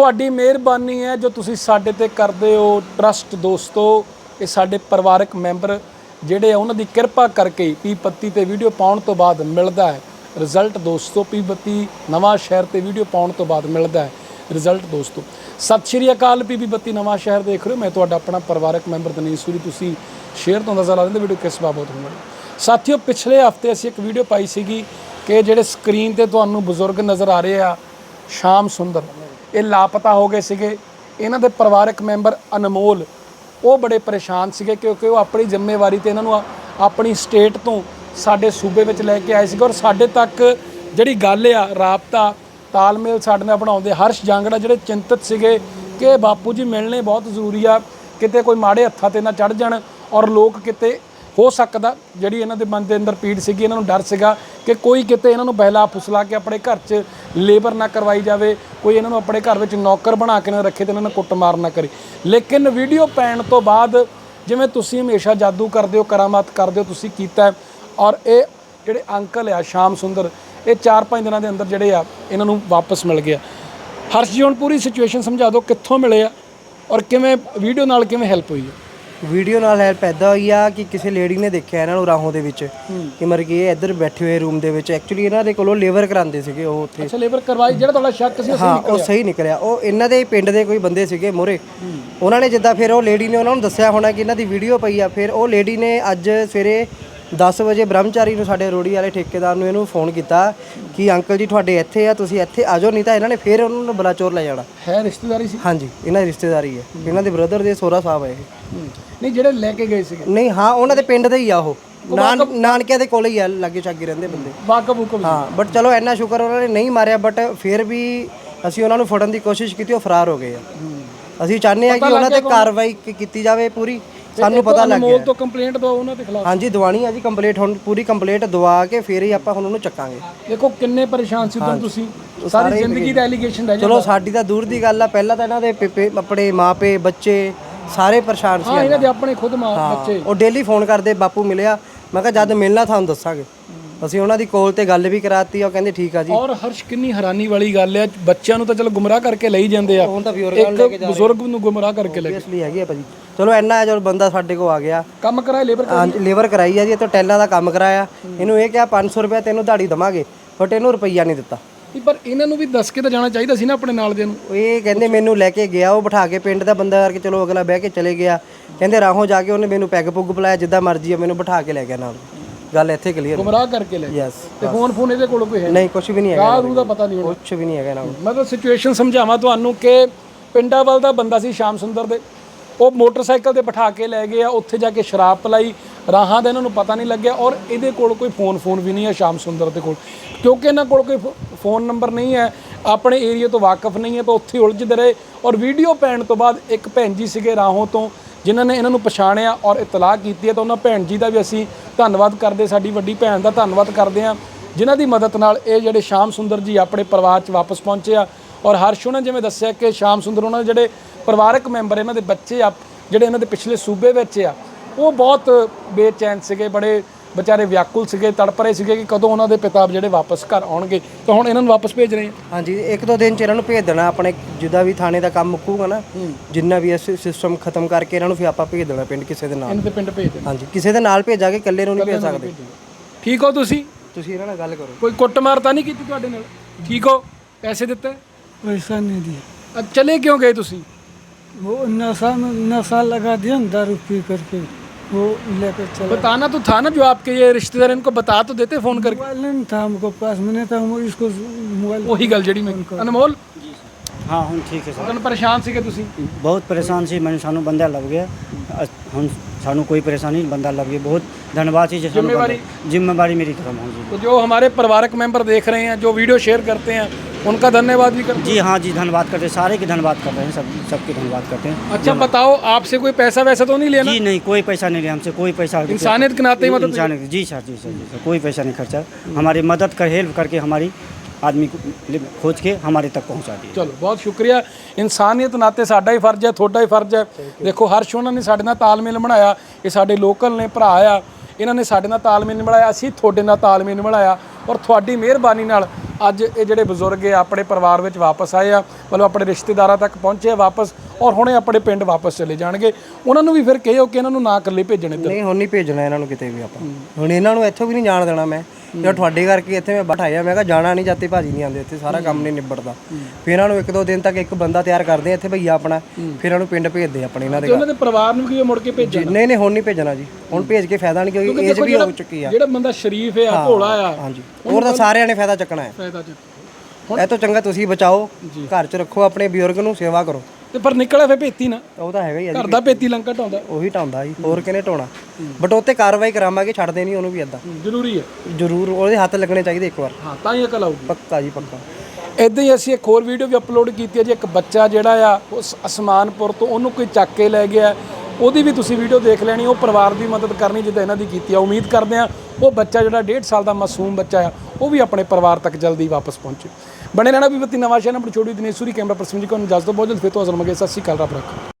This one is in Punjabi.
ਤੁਹਾਡੀ ਮਿਹਰਬਾਨੀ ਹੈ ਜੋ ਤੁਸੀਂ ਸਾਡੇ ਤੇ ਕਰਦੇ ਹੋ। ਟਰਸਟ ਦੋਸਤੋ, ਇਹ ਸਾਡੇ ਪਰਿਵਾਰਕ ਮੈਂਬਰ ਜਿਹੜੇ ਆ, ਉਹਨਾਂ ਦੀ ਕਿਰਪਾ ਕਰਕੇ ਪੀ ਪੱਤੀ ਤੇ ਵੀਡੀਓ ਪਾਉਣ ਤੋਂ ਬਾਅਦ ਮਿਲਦਾ ਹੈ। ਰਿਜ਼ਲਟ ਦੋਸਤੋ, ਪੀ ਬੱਤੀ ਨਵਾਂ ਸ਼ਹਿਰ ਤੇ ਵੀਡੀਓ ਪਾਉਣ ਤੋਂ ਬਾਅਦ ਮਿਲਦਾ ਹੈ। ਰਿਜ਼ਲਟ ਦੋਸਤੋ, ਸਤਿ ਸ਼੍ਰੀ ਅਕਾਲ ਪੀਪੀ ਬੱਤੀ ਨਵਾਂ ਸ਼ਹਿਰ ਦੇਖ ਰਹੇ ਹੋ। ਮੈਂ ਤੁਹਾਡਾ ਆਪਣਾ ਪਰਿਵਾਰਕ ਮੈਂਬਰ ਦਨੀਸ਼ ਸੂਰੀ। ਤੁਸੀਂ ਸ਼ੇਅਰ ਤੋਂ ਨਜ਼ਰ ਲਾ ਦਿੰਦੇ ਵੀਡੀਓ ਕਿਸ ਬਾਬਤ ਹੋਣੀ ਸਾਥੀਓ, ਪਿਛਲੇ ਹਫ਼ਤੇ ਅਸੀਂ ਇੱਕ ਵੀਡੀਓ ਪਾਈ ਸੀਗੀ ਕਿ ਜਿਹੜੇ ਸਕਰੀਨ ਤੇ ਤੁਹਾਨੂੰ ਬਜ਼ੁਰਗ ਨਜ਼ਰ ਆ ਰਹੇ ਆ, ਸ਼ਾਮ ਸੁੰਦਰ। ਇਹ ਲਾਪਤਾ ਹੋ ਗਏ ਸੀਗੇ। ਇਹਨਾਂ ਦੇ ਪਰਿਵਾਰਕ ਮੈਂਬਰ ਅਨਮੋਲ, ਉਹ ਬੜੇ ਪਰੇਸ਼ਾਨ ਸੀਗੇ ਕਿਉਂਕਿ ਉਹ ਆਪਣੀ ਜ਼ਿੰਮੇਵਾਰੀ ਤੇ ਇਹਨਾਂ ਨੂੰ ਆਪਣੀ ਸਟੇਟ ਤੋਂ ਸਾਡੇ ਸੂਬੇ ਵਿੱਚ ਲੈ ਕੇ ਆਏ ਸੀਗੇ ਔਰ ਸਾਡੇ ਤੱਕ ਜਿਹੜੀ ਗੱਲ ਆ, ਰਾਬਤਾ, ਤਾਲਮੇਲ ਸਾਡੇ ਨਾਲ ਬਣਾਉਂਦੇ। ਹਰਸ਼ ਜਾਂਗੜਾ ਜਿਹੜੇ ਚਿੰਤਤ ਸੀਗੇ ਕਿ ਬਾਪੂ ਜੀ ਮਿਲਣੇ ਬਹੁਤ ਜ਼ਰੂਰੀ ਆ, ਕਿਤੇ ਕੋਈ ਮਾੜੇ ਹੱਥਾਂ ਤੇ ਨਾ ਚੜ ਜਾਣ ਔਰ ਲੋਕ ਕਿਤੇ ਹੋ ਸਕਦਾ, ਜਿਹੜੀ ਇਹਨਾਂ ਦੇ ਮਨ ਦੇ ਅੰਦਰ ਪੀੜ ਸੀਗੀ, ਇਹਨਾਂ ਨੂੰ ਡਰ ਸੀਗਾ ਕਿ ਕੋਈ ਕਿਤੇ ਇਹਨਾਂ ਨੂੰ ਬਹਿਲਾ ਫੁਸਲਾ ਕੇ ਆਪਣੇ ਘਰ 'ਚ ਲੇਬਰ ਨਾ ਕਰਵਾਈ ਜਾਵੇ, ਕੋਈ ਇਹਨਾਂ ਨੂੰ ਆਪਣੇ ਘਰ ਵਿੱਚ ਨੌਕਰ ਬਣਾ ਕੇ ਨਾ ਰੱਖੇ ਤੇ ਇਹਨਾਂ ਨੂੰ ਕੁੱਟਮਾਰ ਨਾ ਕਰੇ। ਲੇਕਿਨ ਵੀਡੀਓ ਪੈਣ ਤੋਂ ਬਾਅਦ ਜਿਵੇਂ ਤੁਸੀਂ ਹਮੇਸ਼ਾ ਜਾਦੂ ਕਰਦੇ ਹੋ, ਕਰਾਮਾਤ ਕਰਦੇ ਹੋ, ਤੁਸੀਂ ਕੀਤਾ ਔਰ ਇਹ ਜਿਹੜੇ ਅੰਕਲ ਆ, ਸ਼ਾਮ ਸੁੰਦਰ, ਇਹ 4-5 ਦਿਨਾਂ ਦੇ ਅੰਦਰ ਜਿਹੜੇ ਆ, ਇਹਨਾਂ ਨੂੰ ਵਾਪਸ ਮਿਲ ਗਿਆ। ਹਰਸ਼ ਜੀ, ਹੁਣ ਪੂਰੀ ਸਿਚੁਏਸ਼ਨ ਸਮਝਾ ਦਿਓ ਕਿੱਥੋਂ ਮਿਲੇ ਆ, ਔਰ ਕਿਵੇਂ ਵੀਡੀਓ ਨਾਲ ਕਿਵੇਂ ਹੈਲਪ ਹੋਈ ਹੈ ਵੀਡੀਓ ਨਾਲ ਹੈਲਪ ਐਦਾਂ ਹੋਈ ਆ ਕਿ ਕਿਸੇ ਲੇਡੀ ਨੇ ਦੇਖਿਆ ਇਹਨਾਂ ਨੂੰ ਰਾਹੋਂ ਦੇ ਵਿੱਚ ਕਿ ਮਰ ਇਹ ਇੱਧਰ ਬੈਠੇ ਹੋਏ ਰੂਮ ਦੇ ਵਿੱਚ। ਐਕਚੁਅਲੀ ਇਹਨਾਂ ਦੇ ਕੋਲੋਂ ਲੇਬਰ ਕਰਾਉਂਦੇ ਸੀਗੇ ਉਹ ਉੱਥੇ। ਅੱਛਾ ਲੇਬਰ ਕਰਵਾਈ ਜਿਹੜਾ ਤੁਹਾਡਾ ਸ਼ੱਕ ਸੀ ਉਹ ਹਾਂ ਉਹ ਸਹੀ ਨਿਕਲਿਆ। ਉਹ ਇਹਨਾਂ ਦੇ ਪਿੰਡ ਦੇ ਕੋਈ ਬੰਦੇ ਸੀਗੇ ਮੋਰੇ। ਉਹਨਾਂ ਨੇ ਜਿੱਦਾਂ ਫਿਰ ਉਹ ਲੇਡੀ ਨੇ ਉਹਨਾਂ ਨੂੰ ਦੱਸਿਆ ਹੋਣਾ ਕਿ ਇਹਨਾਂ ਦੀ ਵੀਡੀਓ ਪਈ ਆ। ਫਿਰ ਉਹ ਲੇਡੀ ਨੇ ਅੱਜ ਸਵੇਰੇ 10 ਵਜੇ ਬ੍ਰਹਮਚਾਰੀ ਨੂੰ ਸਾਡੇ ਰੋੜੀ ਵਾਲੇ ਠੇਕੇਦਾਰ ਨੂੰ ਇਹਨੂੰ ਫੋਨ ਕੀਤਾ ਕਿ ਅੰਕਲ ਜੀ ਤੁਹਾਡੇ ਇੱਥੇ ਆ ਤੁਸੀਂ ਇੱਥੇ ਆ ਜਾਓ ਨਹੀਂ ਤਾਂ ਇਹਨਾਂ ਨੇ ਫਿਰ ਉਹਨਾਂ ਨੂੰ ਬਲਾਚੌਰ ਲੈ ਜਾਣਾ। ਹੈ ਰਿਸ਼ਤੇਦਾਰੀ ਸੀ? ਹਾਂਜੀ ਇਹਨਾਂ ਦੀ ਰਿਸ਼ਤੇਦਾਰੀ ਹੈ। ਇਹਨਾਂ ਦੇ ਬ੍ਰਦਰ ਦੇ ਸੋਹਰਾ ਸਾਹਿਬ ਹੈ ਇਹ। ਨਹੀਂ ਜਿਹੜੇ ਲੈ ਕੇ ਗਏ ਸੀਗੇ? ਨਹੀਂ ਹਾਂ ਉਹਨਾਂ ਦੇ ਪਿੰਡ ਦੇ ਹੀ ਆ ਉਹ। ਨਾਨ ਨਾਨਕਿਆਂ ਦੇ ਕੋਲ ਹੀ ਆ ਲਾਗੇ ਚਾਗੇ ਰਹਿੰਦੇ ਬੰਦੇ। ਵਾਕਬ ਹੁਕਮ ਹਾਂ ਬਟ ਚਲੋ ਇੰਨਾ ਸ਼ੁਕਰ ਉਹਨਾਂ ਨੇ ਨਹੀਂ ਮਾਰਿਆ ਬਟ ਫਿਰ ਵੀ ਅਸੀਂ ਉਹਨਾਂ ਨੂੰ ਫੜਨ ਦੀ ਕੋਸ਼ਿਸ਼ ਕੀਤੀ ਉਹ ਫਰਾਰ ਹੋ ਗਏ ਆ। ਅਸੀਂ ਚਾਹੁੰਦੇ ਆ ਕਿ ਉਹਨਾਂ ਤੇ ਕਾਰਵਾਈ ਕੀਤੀ ਜਾਵੇ ਪੂਰੀ। ਸਾਨੂੰ ਪਤਾ ਲੱਗ ਮੋਲ ਗਿਆ। ਤੋਂ ਕੰਪਲੇਂਟ ਦੋ ਉਹਨਾਂ ਦੇ ਖਿਲਾਫ। ਹਾਂਜੀ ਦਵਾਣੀ ਆ ਜੀ ਕੰਪਲੀਟ ਹੁਣ ਪੂਰੀ ਕੰਪਲੀਟ ਦਵਾ ਕੇ ਫਿਰ ਹੀ ਆਪਾਂ ਹੁਣ ਉਹਨੂੰ ਚੱਕਾਂਗੇ। ਦੇਖੋ ਕਿੰਨੇ ਪਰੇਸ਼ਾਨ ਸੀ ਉਦੋਂ ਤੁਸੀਂ। ਸਾਰੀ ਜ਼ਿੰਦਗੀ ਦਾ ਐਲੀਗੇਸ਼ਨ ਰਹਿ ਚਲੋ ਸਾਡੀ ਤਾਂ ਦੂਰ ਦੀ ਗੱਲ ਆ ਪਹਿਲਾਂ ਤਾਂ ਇਹਨਾਂ ਦੇ ਪੇਪੇ ਆਪਣੇ ਮਾਪੇ ਬੱਚੇ ਸਾਰੇ ਪਰੇਸ਼ਾਨ ਸੀ ਹਾਂ ਇਹਨਾਂ ਦੇ ਆਪਣੇ ਖੁਦ ਮਾਂ ਬੱਚੇ ਉਹ ਡੇਲੀ ਫੋਨ ਕਰਦੇ ਬਾਪੂ ਮਿਲਿਆ। ਮੈਂ ਕਿਹਾ ਜਦ ਮਿਲਣਾ ਤੁਹਾਨੂੰ ਦੱਸਾਂਗੇ। ਅਸੀਂ ਉਹਨਾਂ ਦੀ ਕੋਲ ਤੇ ਗੱਲ ਵੀ ਕਰਾਤੀ ਉਹ ਕਹਿੰਦੇ ਠੀਕ ਆ ਜੀ। ਔਰ ਹਰਸ਼ ਕਿੰਨੀ ਹੈਰਾਨੀ ਵਾਲੀ ਗੱਲ ਹੈ ਬੱਚਿਆਂ ਨੂੰ ਤਾਂ ਚਲੋ ਗੁੰਮਰਾਹ ਕਰਕੇ ਲਈ ਜਾਂਦੇ ਆ। ਇੱਕ ਬਜ਼ੁਰਗ ਨੂੰ ਗੁੰਮਰਾਹ ਕਰਕੇ ਲੈ ਇਸ ਲਈ ਹੈਗੀ ਆ ਭਾਜੀ। ਚਲੋ ਇੰਨਾ ਜਦੋਂ ਬੰਦਾ ਸਾਡੇ ਕੋ ਆ ਗਿਆ। ਕੰਮ ਕਰਾਏ ਲੇਬਰ ਹਾਂਜੀ ਲੇਬਰ ਕਰਾਈ ਆ ਜੀ ਤੋਂ ਟੈਲਾਂ ਦਾ ਕੰਮ ਕਰਾਇਆ। ਇਹਨੂੰ ਇਹ ਕਿਹਾ 500 ਰੁਪਏ ਤੈਨੂੰ ਦਿਹਾੜੀ ਦਵਾਂਗੇ ਬਟ ਇਹਨੂੰ ਰੁਪਈਆ ਨਹੀਂ ਦਿੱਤਾ। ਪਰ ਇਹਨਾਂ ਨੂੰ ਵੀ ਦੱਸ ਕੇ ਤਾਂ ਜਾਣਾ ਚਾਹੀਦਾ ਸੀ ਨਾ ਆਪਣੇ ਨਾਲ ਦੇ ਨੂੰ। ਉਹ ਇਹ ਕਹਿੰਦੇ ਮੈਨੂੰ ਲੈ ਕੇ ਗਿਆ ਉਹ ਬਿਠਾ ਕੇ ਪਿੰਡ ਦਾ ਬੰਦਾ ਕਰਕੇ ਚਲੋ ਅਗਲਾ ਬਹਿ ਕੇ ਚਲੇ ਗਿਆ। ਕਹਿੰਦੇ ਰਾਹੋਂ ਜਾ ਕੇ ਉਹਨੇ ਮੈਨੂੰ ਪੈਗ ਪੁੱਗ ਪਲਾਇਆ ਜਿੱਦਾਂ ਮਰਜ਼ੀ ਆ ਮੈਨੂੰ ਬਿਠਾ ਕੇ ਲੈ ਗਿਆ ਨਾਲ। ਗੱਲ ਇੱਥੇ ਕਲੀਅਰ ਗੁੰਮਰਾਹ ਕਰਕੇ ਲੈ ਯੈਸ ਤੇ ਫੋਨ ਫੋਨ ਇਹਦੇ ਕੋਲ ਕੋਈ ਹੈ ਨਹੀਂ? ਕੁਝ ਵੀ ਨਹੀਂ ਹੈਗਾ ਰੂ ਦਾ ਪਤਾ ਨਹੀਂ ਕੁਝ ਵੀ ਨਹੀਂ ਹੈਗਾ ਨਾ ਮਤਲਬ ਸਿਚੁਏਸ਼ਨ ਸਮਝਾਵਾਂ ਤੁਹਾਨੂੰ ਕਿ ਪਿੰਡਾਂ ਵੱਲ ਦਾ ਬੰਦਾ ਸੀ ਸ਼ਾਮ ਸੁੰਦਰ ਦੇ। ਉਹ ਮੋਟਰਸਾਈਕਲ ਤੇ ਬਿਠਾ ਕੇ ਲੈ ਗਏ ਆ, ਉੱਥੇ ਜਾ ਕੇ ਸ਼ਰਾਬ ਪਲਾਈ, ਰਾਹਾਂ ਦਾ ਇਹਨਾਂ ਨੂੰ ਪਤਾ ਨਹੀਂ ਲੱਗਿਆ ਔਰ ਇਹਦੇ ਕੋਲ ਕੋਈ ਫੋਨ ਫੋਨ ਵੀ ਨਹੀਂ ਹੈ ਸ਼ਾਮ ਸੁੰਦਰ ਦੇ ਕੋਲ। ਕਿਉਂਕਿ ਇਹਨਾਂ ਕੋਲ ਕੋਈ ਫੋ- ਫੋਨ ਨੰਬਰ ਨਹੀਂ ਹੈ, ਆਪਣੇ ਏਰੀਆ ਤੋਂ ਵਾਕਿਫ ਨਹੀਂ ਹੈ, ਤਾਂ ਉੱਥੇ ਉਲਝਦੇ ਰਹੇ ਔਰ ਵੀਡੀਓ ਪੈਣ ਤੋਂ ਬਾਅਦ ਇੱਕ ਭੈਣ ਜੀ ਸੀਗੇ ਰਾਹੋਂ ਤੋਂ, ਜਿਨ੍ਹਾਂ ਨੇ ਇਹਨਾਂ ਨੂੰ ਪਛਾਣਿਆ ਔਰ ਇਤਲਾਹ ਕੀਤੀ ਹੈ, ਤਾਂ ਉਹਨਾਂ ਭੈਣ ਜੀ ਦਾ ਵੀ ਅਸੀਂ ਧੰਨਵਾਦ ਕਰਦੇ, ਸਾਡੀ ਵੱਡੀ ਭੈਣ ਦਾ ਧੰਨਵਾਦ ਕਰਦੇ ਹਾਂ, ਜਿਨ੍ਹਾਂ ਦੀ ਮਦਦ ਨਾਲ ਇਹ ਜਿਹੜੇ ਸ਼ਾਮ ਸੁੰਦਰ ਜੀ ਆਪਣੇ ਪਰਿਵਾਰ 'ਚ ਵਾਪਸ ਪਹੁੰਚੇ ਆ ਔਰ ਹਰਸ਼ ਉਹਨਾਂ ਜਿਵੇਂ ਦੱਸਿਆ ਕਿ ਸ਼ਾਮ ਸੁੰਦਰ ਉਹਨਾਂ ਦੇ ਜਿਹੜੇ ਪਰਿਵਾਰਕ ਮੈਂਬਰ ਇਹਨਾਂ ਦੇ ਬੱਚੇ ਆ ਜਿਹੜੇ ਇਹਨਾਂ ਦੇ ਪਿਛਲੇ ਸੂਬੇ ਵਿੱਚ ਆ ਉਹ ਬਹੁਤ ਬੇਚੈਨ ਸੀਗੇ ਬੜੇ ਵਿਚਾਰੇ ਵਿਆਕੁਲ ਸੀਗੇ ਤੜਪਰੇ ਸੀਗੇ ਕਿ ਕਦੋਂ ਉਹਨਾਂ ਦੇ ਪਿਤਾ ਜਿਹੜੇ ਵਾਪਸ ਘਰ ਆਉਣਗੇ। ਤਾਂ ਹੁਣ ਇਹਨਾਂ ਨੂੰ ਵਾਪਸ ਭੇਜ ਰਹੇ ਹਾਂ ਹਾਂਜੀ ਇੱਕ ਦੋ ਦਿਨ ਚ ਇਹਨਾਂ ਨੂੰ ਭੇਜ ਦੇਣਾ ਆਪਣੇ ਜਿੱਦਾਂ ਵੀ ਥਾਣੇ ਦਾ ਕੰਮ ਮੁੱਕੂਗਾ ਨਾ ਜਿੰਨਾ ਵੀ ਇਸ ਸਿਸਟਮ ਖਤਮ ਕਰਕੇ ਇਹਨਾਂ ਨੂੰ ਫਿਰ ਆਪਾਂ ਭੇਜ ਦੇਣਾ ਪਿੰਡ ਕਿਸੇ ਦੇ ਨਾਲ। ਇਹਨਾਂ ਦੇ ਪਿੰਡ ਭੇਜ ਦੇਣਾ। ਹਾਂਜੀ ਕਿਸੇ ਦੇ ਨਾਲ ਭੇਜਾਂਗੇ ਇਕੱਲੇ ਨੂੰ ਨਹੀਂ ਭੇਜ ਸਕਦੇ। ਠੀਕ ਹੋ ਤੁਸੀਂ? ਤੁਸੀਂ ਇਹਨਾਂ ਨਾਲ ਗੱਲ ਕਰੋ। ਕੋਈ ਕੁੱਟਮਾਰ ਤਾਂ ਨਹੀਂ ਕੀਤੀ ਤੁਹਾਡੇ ਨਾਲ? ਠੀਕ ਹੋ? ਪੈਸੇ ਦਿੱਤੇ? ਪੈਸਾ ਨਹੀਂ। ਦੀ ਅਬ ਚਲੇ ਕਿਉਂ ਗਏ ਤੁਸੀਂ? वो नशा में नशा लगा दिया ना दारू पी करके वो लेकर चला बताना तो था ना जो आपके ये रिश्तेदार इनको बता तो देते फोन करके मोबाइल नहीं था हमको पास में नहीं था हम इसको मोबाइल ਉਹੀ ਗੱਲ ਜਿਹੜੀ ਮੈਂ ਅਨਮੋਲ ਹਾਂ ਹੁਣ ਠੀਕ ਹੈ ਸਰ ਤੁਹਾਨੂੰ ਪਰੇਸ਼ਾਨ ਸੀਗੇ ਤੁਸੀਂ ਬਹੁਤ ਪਰੇਸ਼ਾਨ ਸੀ ਮੈਨੂੰ ਸਾਨੂੰ ਬੰਦਾ ਲੱਭ ਗਿਆ ਅ- ਹੁਣ ਸਾਨੂੰ ਕੋਈ ਪਰੇਸ਼ਾਨੀ ਨਹੀਂ ਬੰਦਾ ਲੱਭ ਗਿਆ बहुत धन्यवाद जी ਸਾਨੂੰ जिम्मेवारी? बंदा- जिम्मेवारी मेरी खत्म हो जी तो जो हमारे परिवारक मेंबर देख रहे हैं जो वीडियो शेयर करते हैं उनका धन्यवाद भी करते जी हाँ जी धन्यवाद करते हैं सारे के धन्यवाद कर रहे हैं सब सबके धन्यवाद करते हैं हैं अच्छा बताओ आपसे कोई पैसा वैसा तो नहीं लेना जी नहीं कोई पैसा नहीं लिया हमसे कोई पैसा इंसानियत के नाते ही मदद इंसान जी सर जी सर जी सर कोई पैसा नहीं खर्चा हमारी मदद कर हेल्प करके हमारी आदमी को ले- खोज के हमारे तक पहुंचा दिए ਚਲੋ ਬਹੁਤ ਸ਼ੁਕਰੀਆ ਇਨਸਾਨੀਅਤ ਨਾਤੇ ਸਾਡਾ ਹੀ ਫਰਜ਼ ਹੈ ਤੁਹਾਡਾ ਹੀ ਫਰਜ਼ ਹੈ ਦੇਖੋ ਹਰਸ਼ ਉਹਨਾਂ ਨੇ ਸਾਡੇ ਨਾਲ ਤਾਲਮੇਲ ਬਣਾਇਆ ਇਹ ਸਾਡੇ ਲੋਕਲ ਨੇ ਭਰਾ ਆ ਇਹਨਾਂ ਨੇ ਸਾਡੇ ਨਾਲ ਤਾਲਮੇਲ ਨਹੀਂ ਬਣਾਇਆ ਅਸੀਂ ਤੁਹਾਡੇ ਨਾਲ ਤਾਲਮੇਲ ਨਹੀਂ ਬਣਾਇਆ ਔਰ ਤੁਹਾਡੀ ਮਿਹਰਬਾਨੀ ਨਾਲ ਅੱਜ ਇਹ ਜਿਹੜੇ ਬਜ਼ੁਰਗ ਆ ਆਪਣੇ ਪਰਿਵਾਰ ਵਿੱਚ ਵਾਪਸ ਆਏ ਆ, ਮਤਲਬ ਆਪਣੇ ਰਿਸ਼ਤੇਦਾਰਾਂ ਤੱਕ ਪਹੁੰਚੇ ਆ ਵਾਪਸ ਔਰ ਹੁਣੇ ਆਪਣੇ ਪਿੰਡ ਵਾਪਸ ਚਲੇ ਜਾਣਗੇ। ਉਹਨਾਂ ਨੂੰ ਵੀ ਫਿਰ ਕਹੋ ਕਿ ਇਹਨਾਂ ਨੂੰ ਨਾ ਇਕੱਲੇ ਭੇਜਣ ਇੱਧਰ। ਨਹੀਂ ਹੁਣ ਨਹੀਂ ਭੇਜਣਾ ਇਹਨਾਂ ਨੂੰ ਕਿਤੇ ਵੀ ਆਪਾਂ। ਹੁਣ ਇਹਨਾਂ ਨੂੰ ਇੱਥੋਂ ਵੀ ਨਹੀਂ ਜਾਣ ਦੇਣਾ ਮੈਂ। ਜੇ ਤੁਹਾਡੇ ਕਰਕੇ ਇੱਥੇ ਮੈਂ ਬਿਠਾਇਆ ਮੈਂ ਕਿਹਾ ਜਾਣਾ ਨਹੀਂ ਜਾਂਦੇ ਭਾਜੀ ਨਹੀਂ ਆਉਂਦੇ ਇੱਥੇ ਸਾਰਾ ਕੰਮ ਨਹੀਂ ਨਿਬੜਦਾ। ਫਿਰ ਇਹਨਾਂ ਨੂੰ ਇੱਕ ਦੋ ਦਿਨ ਤੱਕ ਇੱਕ ਬੰਦਾ ਤਿਆਰ ਕਰਦੇ ਆ ਇੱਥੇ ਭਈਆ ਆਪਣਾ ਫਿਰ ਇਹਨਾਂ ਨੂੰ ਪਿੰਡ ਭੇਜਦੇ ਆਪਣੇ ਇਹਨਾਂ ਦੇ ਉਹਨਾਂ ਦੇ ਪਰਿਵਾਰ ਨੂੰ ਕਿਵੇਂ ਮੁੜ ਕੇ ਭੇਜਣ? ਨਹੀਂ ਨਹੀਂ ਹੁਣ ਨਹੀਂ ਭੇਜਣਾ ਜੀ। ਹੁਣ ਭੇਜ ਕੇ ਫਾਇਦਾ ਨਹੀਂ ਕਿਉਂਕਿ ਏਜ ਵੀ ਹੋ ਚੁੱਕੀ ਆ। ਜਿਹੜਾ ਬੰਦਾ ਸ਼ਰੀਫ ਆ ਭੋਲਾ ਆ ਹਾਂਜੀ। ਹੋਰ ਤਾਂ ਸਾਰਿਆਂ ਨੇ ਫਾਇਦਾ ਚੱਕਣਾ ਹੈ। ਫਾਇਦਾ ਚ ਇਹ ਤੋਂ ਚੰਗਾ ਤੁਸੀਂ ਬਚਾਓ ਘਰ 'ਚ ਰੱਖੋ ਆਪਣੇ ਬਜ਼ੁਰਗ ਨੂੰ ਸੇਵਾ ਕਰੋ। ਤੇ ਪਰ ਨਿਕਲਿਆ ਫੇ ਭੇਤੀ ਨਾ। ਉਹ ਤਾਂ ਹੈਗਾ ਹੀ ਆ ਜੀ ਘਰ ਦਾ ਭੇਤੀ ਲੰਕਾ ਢਾਉਂਦਾ। ਉਹੀ ਢਾਉਂਦਾ ਜੀ ਹੋਰ ਕਿਨੇ ਢਾਉਣਾ? ਬਟ ਉੱਤੇ ਕਾਰਵਾਈ ਕਰਾਵਾਂਗੇ ਛੱਡਦੇ ਨਹੀਂ ਉਹਨੂੰ ਵੀ ਏਦਾਂ। ਜ਼ਰੂਰੀ ਹੈ ਜ਼ਰੂਰ ਉਹਦੇ ਹੱਥ ਲੱਗਣੇ ਚਾਹੀਦੇ ਇੱਕ ਵਾਰ। ਹਾਂ ਤਾਂ ਹੀ ਅਕਲ ਆਊਗੀ। ਪੱਕਾ ਜੀ ਪੱਕਾ। ਇਦਾਂ ਹੀ ਅਸੀਂ ਇੱਕ ਹੋਰ ਵੀਡੀਓ ਵੀ ਅਪਲੋਡ ਕੀਤੀ ਹੈ ਜੀ ਇੱਕ ਬੱਚਾ ਜਿਹੜਾ ਆ ਉਸ ਅਸਮਾਨਪੁਰ ਤੋਂ ਉਹਨੂੰ ਕੋਈ ਚੱਕ ਕੇ ਲੈ ਗਿਆ। ਉਹਦੀ ਵੀ ਤੁਸੀਂ ਵੀਡੀਓ ਦੇਖ ਲੈਣੀ ਉਹ ਪਰਿਵਾਰ ਦੀ ਮਦਦ ਕਰਨੀ ਜਿੱਦਾਂ ਇਹਨਾਂ ਦੀ ਕੀਤੀ ਆ। ਉਮੀਦ ਕਰਦੇ ਆ ਉਹ ਬੱਚਾ ਜਿਹੜਾ 1.5 ਸਾਲ ਦਾ ਮਾਸੂਮ ਬੱਚਾ ਆ ਉਹ ਵੀ ਆਪਣੇ ਪਰਿਵਾਰ ਤੱਕ ਜਲਦੀ ਵਾਪਸ ਪਹੁੰਚੇ। ਬਣੇ ਰਹਿਣਾ ਵੀ ਬੱਤੀ ਨਵਾਂ ਸ਼ਹਿਰ ਆਪਣੀ ਛੋਟੀ ਦਿਨੇਸ਼ੂਰੀ ਕੈਮਰਾ ਪਰਸਨ ਜੀ ਕੋਲ ਇਜਾਜ਼ਤ ਦਿਓ। ਬਹੁਤ ਜਲਦ ਫਿਰ ਤੋਂ ਹਾਜ਼ਰ ਹੋਵਾਂਗੇ